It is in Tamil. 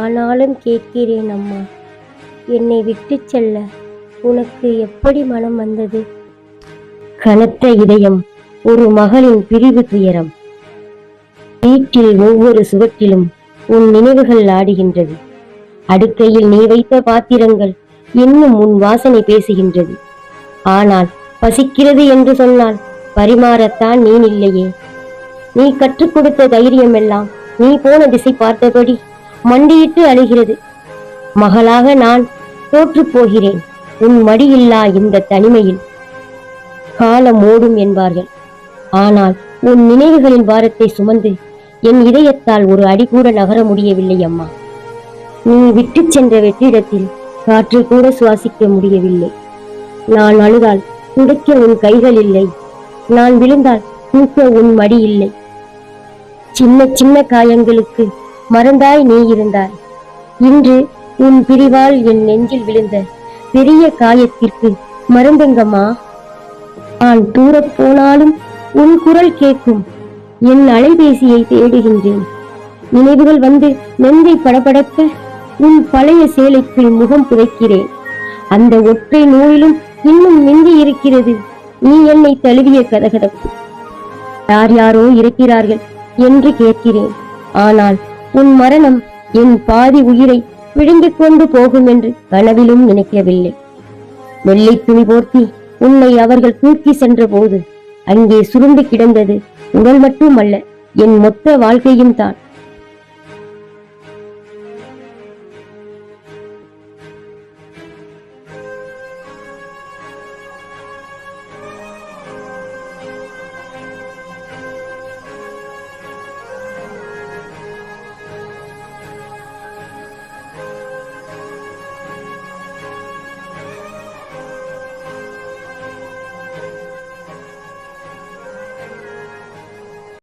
ஆனாலும் கேட்கிறேன் அம்மா. என்னை விட்டுச் செல்ல உனக்கு எப்படி மனம் வந்தது? கனத்த இதயம் ஒரு மகளின் பிரிவு துயரம். வீட்டில் ஒவ்வொரு சுவற்றிலும் உன் நினைவுகள் ஆடுகின்றது. அடுக்கையில் நீ வைத்த பாத்திரங்கள் இன்னும் உன் வாசனை பேசுகின்றது. ஆனால் பசிக்கிறது என்று சொன்னால் பரிமாறத்தான் நீ இல்லையே. நீ கற்றுக் கொடுத்த தைரியம் எல்லாம் நீ போன திசை பார்த்தபடி மண்டியிட்டு அழுகிறது. மகளாக நான் தோற்று போகிறேன். உன் மடியில்லா இந்த தனிமையில். காலம் ஓடும் என்பார்கள். ஆனால் உன் நினைவுகளின் பாரத்தை சுமந்து என் இதயத்தால் ஒரு அடி கூட நகர முடியவில்லை அம்மா. நீ விட்டுச் சென்ற வெற்றிடத்தில் காற்று கூட சுவாசிக்க முடியவில்லை. நான் அழுதால் துடைக்க உன் கைகள் இல்லை. நான் விழுந்தால் தூக்க உன் மடி இல்லை. சின்ன சின்ன காயங்களுக்கு மறந்தாய் நீ இருந்தாய். இன்று உன் பிரிவால் என் நெஞ்சில் விழுந்த பெரிய காயத்திற்கு மருந்தெங்கம்மா? நான் தூரப் போனாலும் உன் குரல் கேட்கும். என் அலைபேசியை தேடுகின்றேன். நினைவுகள் வந்து நெஞ்சை படபடக்க உன் பழைய சேலைக்குள் முகம் புதைக்கிறேன். அந்த ஒற்றை நூலிலும் இன்னும் மிஞ்சி இருக்கிறது. நீ என்னை தழுவிய கதகதப்பு. யார் யாரோ இருக்கிறார்கள் என்று கேட்கிறேன். ஆனால் உன் மரணம் என் பாதி உயிரை விழுங்கிக் கொண்டு போகும் என்று கனவிலும் நினைக்கவில்லை. வெள்ளை துணி போர்த்தி உன்னை அவர்கள் தூக்கி சென்ற போது அங்கே சுருண்டு கிடந்தது உடல் மட்டுமல்ல என் மொத்த வாழ்க்கையும் தான்.